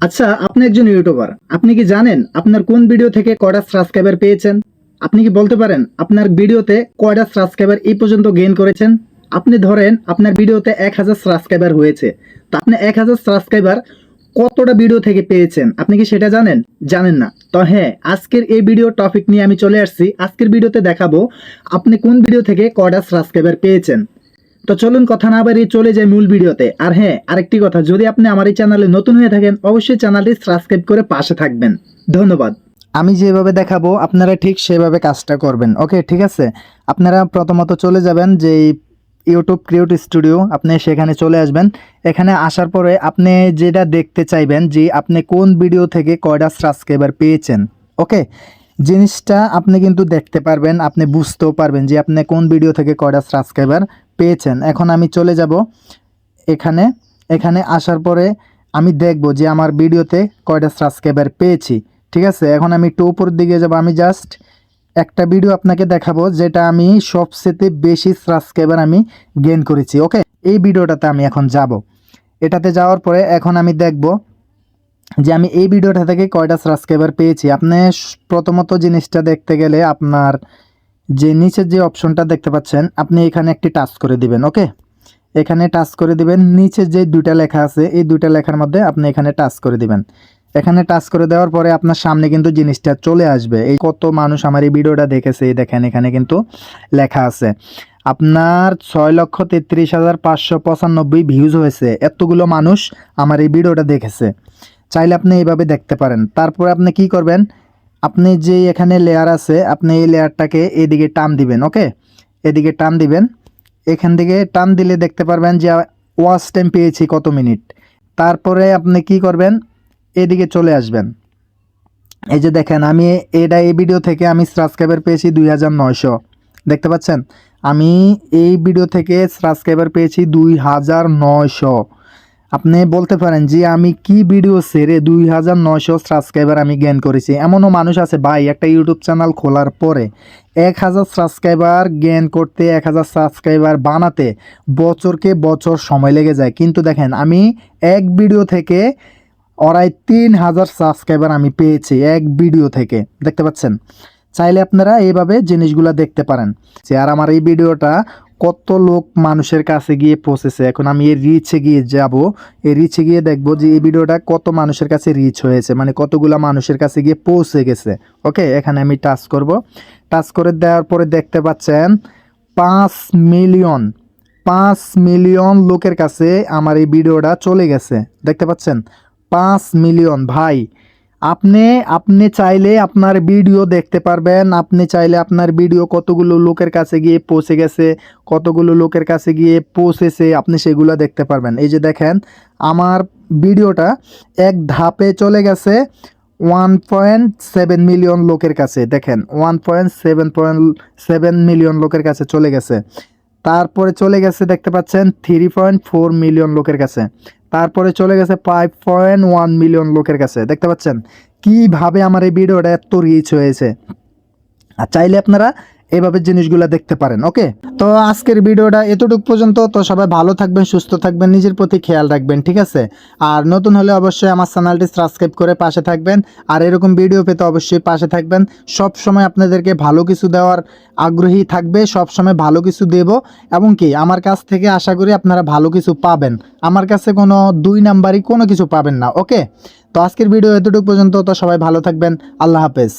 আচ্ছা আপনি একজন ইউটিউবার। আপনি কি জানেন আপনার কোন ভিডিও থেকে কয়টা সাবস্ক্রাইবার পেয়েছেন? আপনি কি বলতে পারেন আপনার ভিডিওতে কয়টা সাবস্ক্রাইবার এই পর্যন্ত গেইন করেছেন? আপনি ধরেন আপনার ভিডিওতে এক হাজার সাবস্ক্রাইবার হয়েছে। তো আপনি এক হাজার সাবস্ক্রাইবার কতটা ভিডিও থেকে পেয়েছেন? আপনি কি সেটা জানেন? জানেন না। তো হ্যাঁ আজকের এই ভিডিও টপিক নিয়ে আমি চলে আসছি। আজকের ভিডিওতে দেখাবো আপনি কোন ভিডিও থেকে কয়টা সাবস্ক্রাইবার পেয়েছেন। তো চলুন কথা না বাড়িয়ে চলে যাই মূল ভিডিওতে। আর হ্যাঁ আরেকটি কথা, যদি আপনি আমার এই চ্যানেলে নতুন হয়ে থাকেন, অবশ্যই চ্যানেলটি সাবস্ক্রাইব করে পাশে থাকবেন। ধন্যবাদ। আমি যেভাবে দেখাবো, আপনারা ঠিক সেভাবে কাজটা করবেন। ওকে, ঠিক আছে? আপনারা প্রথমত চলে যাবেন যে ইউটিউব ক্রিয়েট স্টুডিও, আপনি সেখানে চলে আসবেন। এখানে আসার পরে আপনি যেটা দেখতে চাইবেন যে আপনি কোন ভিডিও থেকে কয়টা সাবস্ক্রাইবার পেয়েছেন। ওকে? জিনিসটা আপনি কিন্তু দেখতে পারবেন, আপনি বুঝতেও পারবেন যে আপনি কোন ভিডিও থেকে কয়টা সাবস্ক্রাইবার পেয়েছেন। এখন আমি চলে যাব এখানে। এখানে আসার পরে আমি দেখব যে আমার ভিডিওতে কয়টা সাবস্ক্রাইবার পেয়েছি, ঠিক আছে? এখন আমি একটু উপর দিকে যাব, আমি জাস্ট একটা ভিডিও আপনাকে দেখাবো যেটা আমি সবচেয়ে বেশি সাবস্ক্রাইবার আমি গেন করেছি ওকে এই ভিডিওটাতে আমি এখন যাব। এটাতে যাওয়ার পরে এখন আমি দেখব যে আমি এই ভিডিওটা থেকে কয়টা সাবস্ক্রাইবার পেয়েছি, আপনি প্রথমত জিনিসটা দেখতে গেলে আপনার যে নিচের যে অপশনটা দেখতে পাচ্ছেন, আপনি এখানে একটি টাচ করে দিবেন ওকে এখানে টাচ করে দিবেন, নিচে যে দুইটা লেখা আছে, এই দুইটা লেখার মধ্যে আপনি এখানে টাচ করে দিবেন। এখানে টাচ করে দেওয়ার পরে আপনার সামনে কিন্তু জিনিসটা চলে আসবে। এই কত মানুষ আমার এই ভিডিওটা দেখেছে, এই দেখেন এখানে কিন্তু লেখা আছে। আপনার ছয় লক্ষ তেত্রিশ হাজার পাঁচশো পঁচানব্বই ভিউজ হয়েছে। এতগুলো মানুষ আমার এই ভিডিওটা দেখেছে। চাইলে আপনি এইভাবে দেখতে পারেন। তারপরে আপনি কি করবেন? আপনি যে এখানে লেয়ার আছে, আপনি এই লেয়ারটাকে এদিকে টান দিবেন ওকে এদিকে টান দিবেন। এখান থেকে টান দিলে দেখতে পারবেন যে ওয়াচ টাইম পেয়েছি কত মিনিট। তারপরে আপনি কি করবেন? এদিকে চলে আসবেন। এই যে দেখেন, আমি এটা এই ভিডিও থেকে আমি সাবস্ক্রাইবার পেয়েছি দুই হাজার নয়শো। দেখতে পাচ্ছেন? আমি এই ভিডিও থেকে সাবস্ক্রাইবার পেয়েছি দুই হাজার নয়শো। আপনি বলতে পারেন যে আমি কি ভিডিও সেরে দুই হাজার নয়শো সাবস্ক্রাইবার আমি গেন করেছি? এমনও মানুষ আছে ভাই, একটা ইউটিউব চ্যানেল খোলার পরে এক হাজার সাবস্ক্রাইবার গেন করতে, এক হাজার সাবস্ক্রাইবার বানাতে বছরকে বছর সময় লেগে যায়। কিন্তু দেখেন, আমি এক ভিডিও থেকে অরাই তিন হাজার সাবস্ক্রাইবার আমি পেয়েছি এক ভিডিও থেকে। দেখতে পাচ্ছেন? চাইলে আপনারা এইভাবে জিনিসগুলো দেখতে পারেন। আর আমার এই ভিডিওটা কত লোক মানুষের কাছে গিয়ে পৌঁছেছে? এখন আমি এই রিচে গিয়ে যাব। এই রিচে গিয়ে দেখব যে এই ভিডিওটা কত মানুষের কাছে রিচ হয়েছে মানে কতগুলা মানুষের কাছে গিয়ে পৌঁছে গেছে। ওকে এখানে আমি টাচ করব। টাচ করে দেওয়ার পরে দেখতে পাচ্ছেন, পাঁচ মিলিয়ন পাঁচ মিলিয়ন লোকের কাছে আমার এই ভিডিওটা চলে গেছে। দেখতে পাচ্ছেন, পাঁচ মিলিয়ন ভাই আপনি আপনি চাইলে আপনার ভিডিও দেখতে পারবেন। আপনি চাইলে আপনার ভিডিও কতগুলো লোকের কাছে গিয়ে পৌঁছে গেছে, কতগুলো লোকের কাছে গিয়ে পৌঁছেছে, আপনি সেগুলো দেখতে পারবেন। এই যে দেখেন, আমার ভিডিওটা এক ধাপে চলে গেছে ওয়ান পয়েন্ট সেভেন মিলিয়ন লোকের কাছে। দেখেন one point seven point seven million লোকের কাছে চলে গেছে। তারপরে চলে গেছে দেখতে পাচ্ছেন থ্রি পয়েন্ট ফোর মিলিয়ন লোকের কাছে। তারপরে চলে গেছে ফাইভ পয়েন্ট ওয়ান মিলিয়ন লোকের কাছে। দেখতে পাচ্ছেন? কীভাবে আমার এই ভিডিওটা এত রিচ হয়েছে? আর চাইলে আপনারা এভাবে জিনিসগুলো দেখতে পারেন, ওকে? তো আজকের ভিডিওটা এতটুকু পর্যন্ত। তো সবাই ভালো থাকবেন, সুস্থ থাকবেন, নিজের প্রতি খেয়াল রাখবেন, ঠিক আছে? আর নতুন হলে অবশ্যই আমার চ্যানেলটি সাবস্ক্রাইব করে পাশে থাকবেন। আর এরকম ভিডিও পেতে অবশ্যই পাশে থাকবেন। সব সময় আপনাদেরকে ভালো কিছু দেওয়ার আগ্রহী থাকবে, সব সময় ভালো কিছু দেব। এবং কি, আমার কাছ থেকে আশা করি আপনারা ভালো কিছু পাবেন। আমার কাছে কোনো দুই নাম্বারই কোনো কিছু পাবেন না, ওকে? তো আজকের ভিডিও এতটুকু পর্যন্ত। তো সবাই ভালো থাকবেন। আল্লাহ হাফেজ।